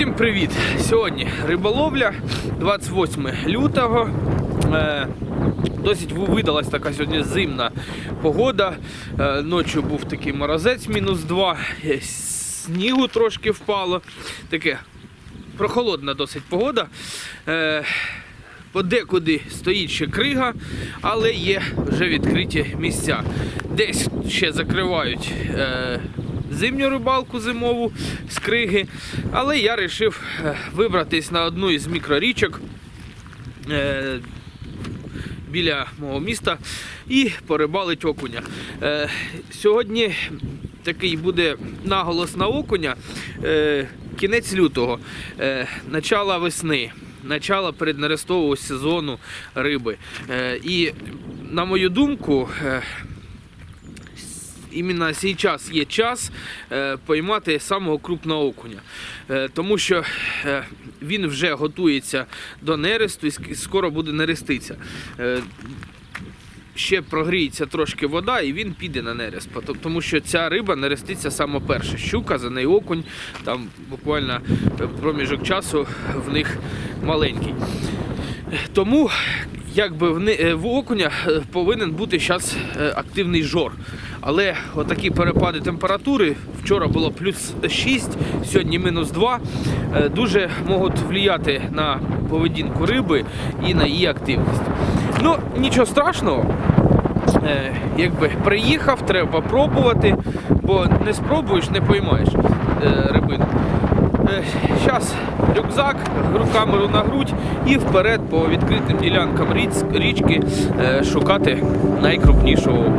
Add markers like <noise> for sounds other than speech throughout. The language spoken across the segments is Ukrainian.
Всім привіт! Сьогодні риболовля 28 лютого. Е, Досить видалась така сьогодні зимна погода. Е, Ночі був такий морозець мінус 2, е, снігу трошки впало. Таке прохолодна досить погода. Подекуди стоїть ще крига, але є вже відкриті місця. Десь ще закривають зимню рибалку зимову з криги. Але я вирішив вибратись на одну із мікрорічок е, біля мого міста і порибалить окуня. Е, сьогодні такий буде наголос на окуня. Е, кінець лютого, е, начало весни, начало переднерестового сезону риби. Е, і на мою думку, е, іменно зараз є час е, поймати самого крупного окуня. Е, тому що е, він вже готується до нересту і скоро буде нереститися. Е, ще прогріється трошки вода і він піде на нерест. Тому що ця риба нереститься саме перша. Щука, за нею окунь, там буквально проміжок часу в них маленький. Тому якби е, в окуня е, повинен бути зараз активний жор. Але отакі перепади температури, вчора було плюс 6, сьогодні мінус 2, е, дуже можуть впливати на поведінку риби і на її активність. Ну, нічого страшного. Е, якби приїхав, треба пробувати, бо не спробуєш, не поймаєш е, рибину. Зараз рюкзак, камеру на грудь і вперед по відкритим ділянкам річки шукати найкрупнішого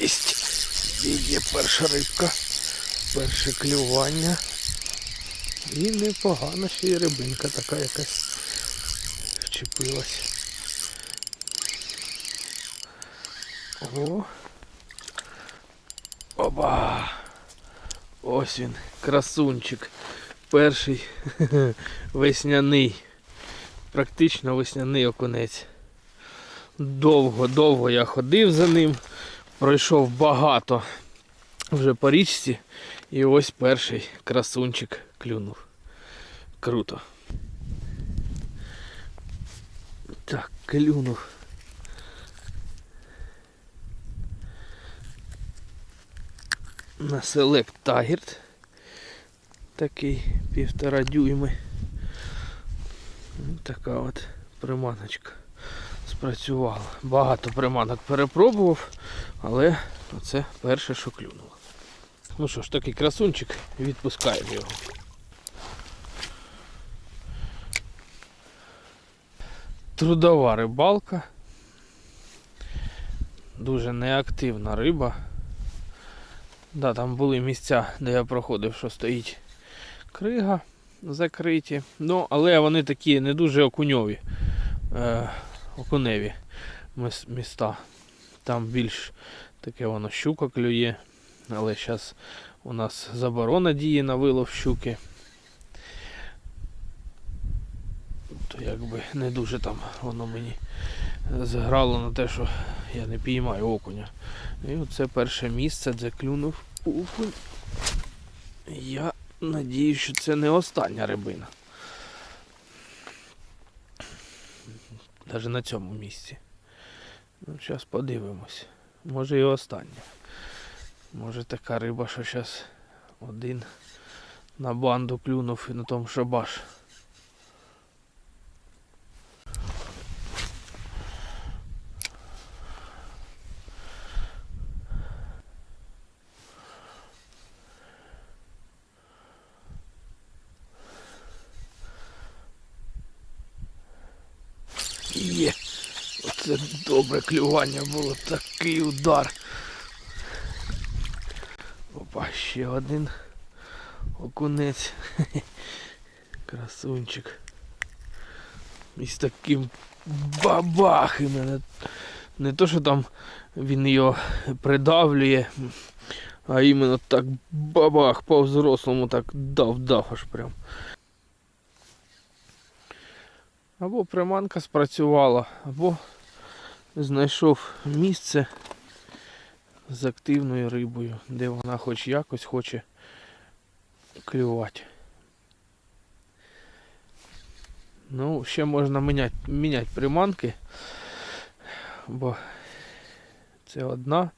Єсть. Є, перша рибка, перше клювання. І непогана ще й рибинка така якась вчепилась. О. Оба. Ось він, красунчик. Перший весняний. Практично весняний окунець. Довго-довго я ходив за ним, пройшов багато вже по річці, і ось перший красунчик клюнув. Круто. Так, клюнув. На Select Tiger. Такий півтора дюйми. Така от приманочка спрацювала. Багато приманок перепробував, але це перше, що клюнуло. Ну що ж, такий красунчик, відпускаємо його. Трудова рибалка. Дуже неактивна риба. Да, там були місця, де я проходив, що стоїть крига закриті. Ну, але вони такі не дуже окуньові. Е, окуневі міста. Там більш таке воно щука клює. Але зараз у нас заборона діє на вилов щуки. То якби не дуже там воно мені зграло на те, що я не піймаю окуня. І оце перше місце, де клюнув окунь. Я надію, що це не остання рибина. Навіть на цьому місці. Ну, зараз подивимось. Може і останнє. Може така риба, що зараз один на банду клюнув і на тому шабаш. Є. Оце добре клювання було, такий удар. Опа, ще один окунець. <laughs> Красунчик. І з таким бабах іменно. Не то, що там він його придавлює, а іменно так бабах по взрослому так дав-дав аж прям. Або приманка спрацювала, або знайшов місце з активною рибою, де вона хоч якось хоче клювати. Ну, ще можна міняти, міняти приманки, бо це одна.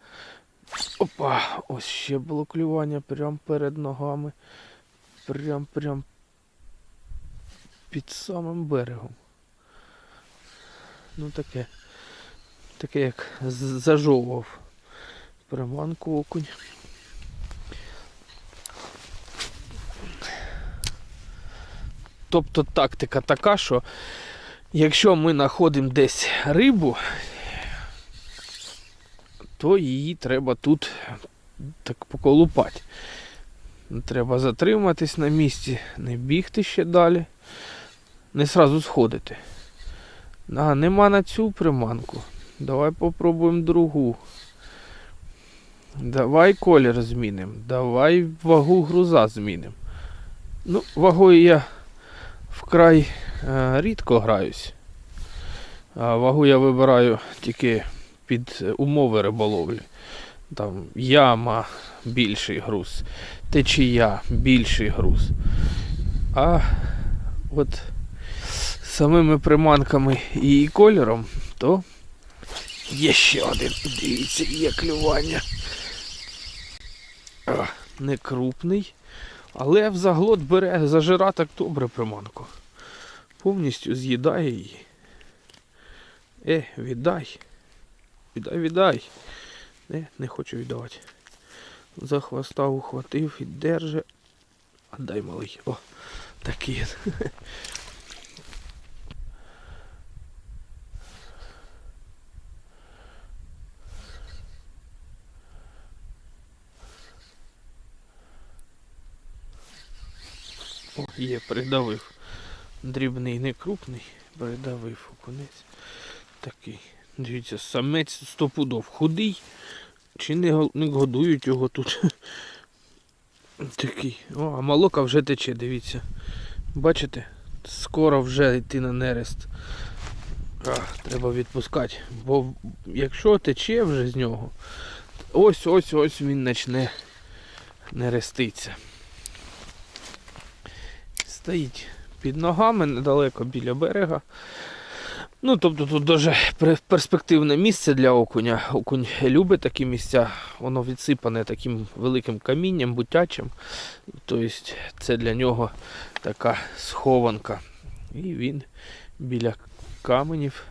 Опа! Ось ще було клювання прямо перед ногами. Прям прям під самим берегом. Ну таке. Таке як зажовував приманку окунь. Тобто тактика така, що якщо ми знаходимо десь рибу, то її треба тут так поколупати. Треба затриматись на місці, не бігти ще далі, не сразу сходити. А, нема на цю приманку. Давай попробуємо другу. Давай колір змінимо. Давай вагу груза змінимо. Ну, вагою я вкрай е, рідко граюсь. А вагу я вибираю тільки під умови риболовлі. Там яма більший груз, течія більший груз. А от самими приманками і кольором, то є ще один. Дивіться, є клювання. Не крупний, але в заглот бере зажира так добре приманку. Повністю з'їдає її. Е, віддай. Віддай, віддай. Не, не хочу віддавати. За хвоста ухватив і держи. Отдай малий. О, такий. от. О, є, придавив. Дрібний, не крупний, придавив окунець. Такий. Дивіться, самець стопудов худий. Чи не, не годують його тут? <laughs> Такий. О, а молока вже тече, дивіться. Бачите? Скоро вже йти на нерест. А, треба відпускати. Бо якщо тече вже з нього, ось ось ось він почне нереститься. Стоїть під ногами недалеко біля берега. Ну, тобто тут дуже перспективне місце для окуня. Окунь любить такі місця, воно відсипане таким великим камінням, бутячим. Тобто це для нього така схованка. І він біля каменів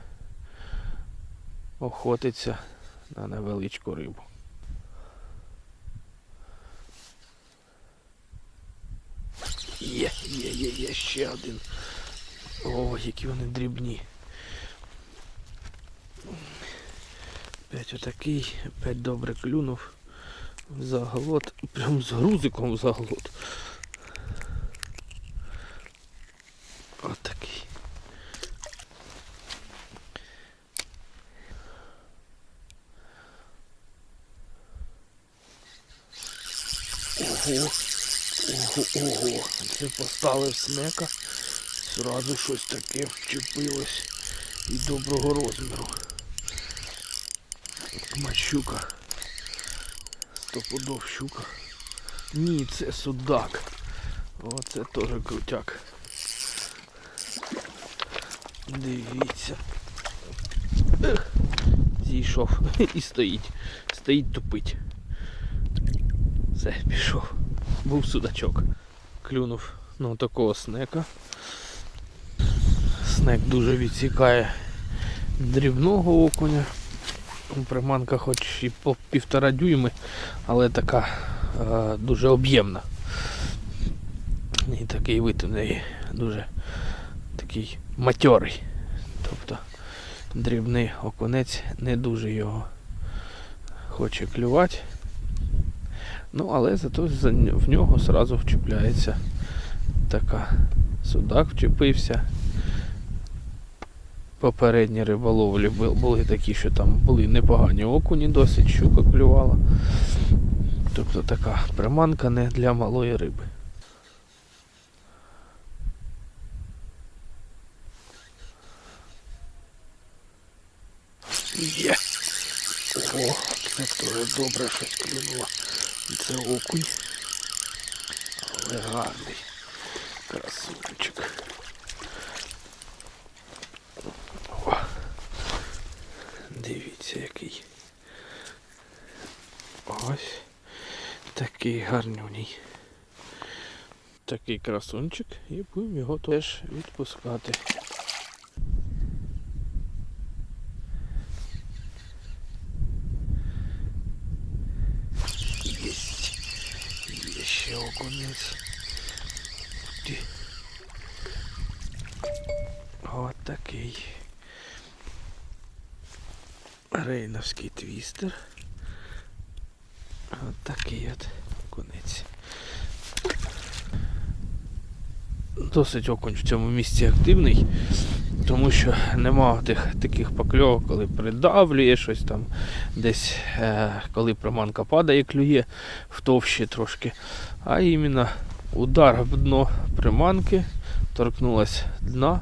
охотиться на невеличку рибу. Є, є, є, є ще один. О, які вони дрібні. Опять отакий, опять добре клюнув в заглот, прям з грузиком в заглот. Отакий. Ого, ого, ого, це поставив снека, зразу щось таке вчепилось і доброго розміру. Мачука. Стопудов щука. Ні, це судак. Оце теж крутяк. Дивіться. Ех, зійшов <laughs> і стоїть. Стоїть тупить. Все, пішов. Був судачок. Клюнув на такого снека. Снек дуже відсікає дрібного окуня. Приманка хоч і по півтора дюйми, але така е, дуже об'ємна. І такий вид у неї дуже такий матьорий. Тобто дрібний окунець не дуже його хоче клювати. Ну, але зато в нього одразу вчіпляється така судак вчепився. попередні риболовлі були такі, що там були непогані окуні, досить щука клювала. Тобто така приманка не для малої риби. Є. О, це теж добре щось клюнуло. Це окунь. Але гарний. Красунчик. О. Дивіться який. Ось такий гарнюній. Такий красунчик і будемо його теж відпускати. Єсть. Ще окунець. От такий. Рейновський твістер. От такий от окунець. Досить окунь в цьому місці активний, тому що нема тих таких покльовок, коли придавлює щось там, десь е, коли приманка падає, клює в товщі трошки. А іменно удар в дно приманки, торкнулась дна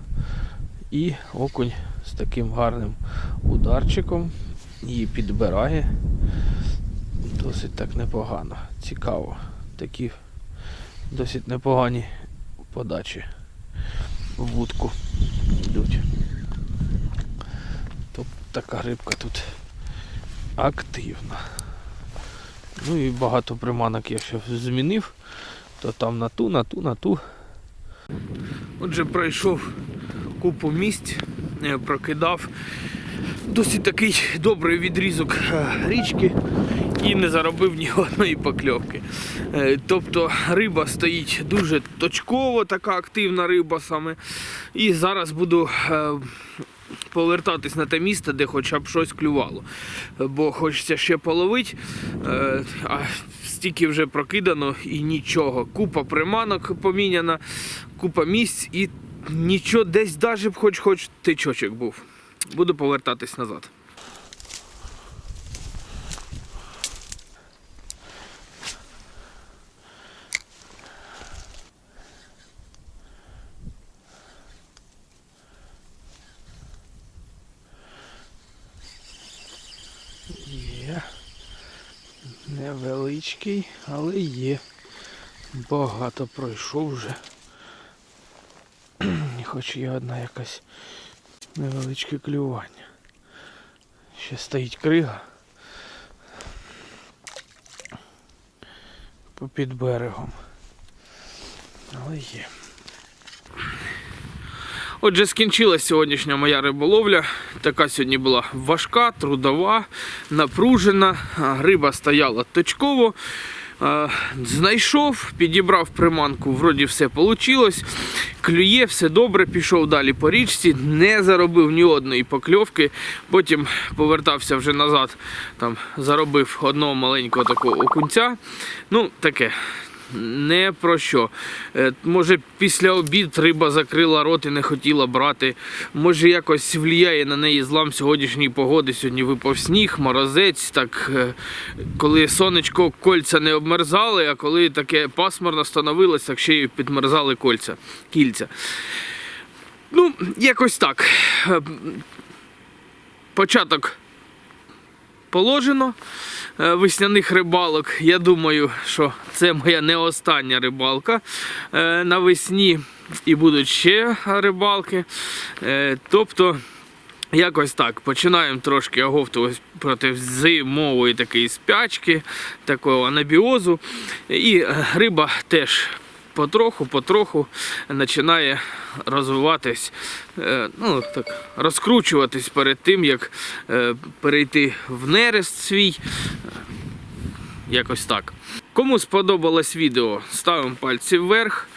і окунь з таким гарним ударчиком її підбирає. Досить так непогано. Цікаво. Такі досить непогані подачі в вудку йдуть. Тобто така рибка тут активна. Ну і багато приманок я ще змінив, то там на ту, на ту, на ту. Отже, пройшов купу місць, прокидав досить такий добрий відрізок е, річки і не заробив ні одної покльовки. Е, Тобто риба стоїть дуже точково, така активна риба саме. І зараз буду е, повертатись на те місце, де хоча б щось клювало. Бо хочеться ще половити, е, а стільки вже прокидано і нічого. Купа приманок поміняна, купа місць і нічого десь б хоч хоч тичочок був. Буду повертатись назад. Є. Невеличкий, але є. Багато пройшов вже. <clears throat> Хоч є одна якась невеличке клювання. Ще стоїть крига. Попід берегом. Але є. Отже, скінчилась сьогоднішня моя риболовля. Така сьогодні була важка, трудова, напружена. Риба стояла точково. Знайшов, підібрав приманку, вроді все вийшло. Клює, все добре, пішов далі по річці, не заробив ні одної покльовки. Потім повертався вже назад, там заробив одного маленького такого окунця. Ну, таке. Не про що. Е, Може, після обід риба закрила рот і не хотіла брати. Може, якось влияє на неї злам сьогоднішньої погоди. Сьогодні випав сніг, морозець. Так, е, коли сонечко кольця не обмерзали, а коли таке пасмурно становилось, так ще й підмерзали кольця, кільця. Ну, якось так. Е, Початок положено е, весняних рибалок. Я думаю, що це моя не остання рибалка е, навесні і будуть ще рибалки. Е, Тобто. Якось так. Починаємо трошки оговтуватись проти зимової такої спячки, такого анабіозу. І риба теж потроху, потроху починає розвиватись, е, ну, так, розкручуватись перед тим, як е, перейти в нерест свій. Якось так. Кому сподобалось відео, ставимо пальці вверх.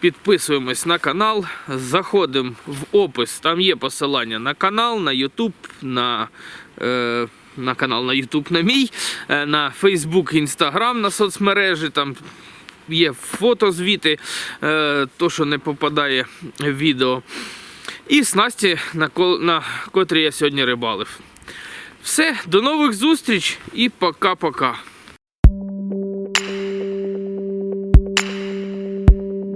Підписуємось на канал, заходимо в опис, там є посилання на канал, на YouTube, на, е, на канал на YouTube на мій, е, на Facebook, Instagram, на соцмережі. Там є фотозвіти, е, то, що не попадає в відео. і снасті, на, ко- на котрі я сьогодні рибалив. Все, до нових зустріч і пока-пока.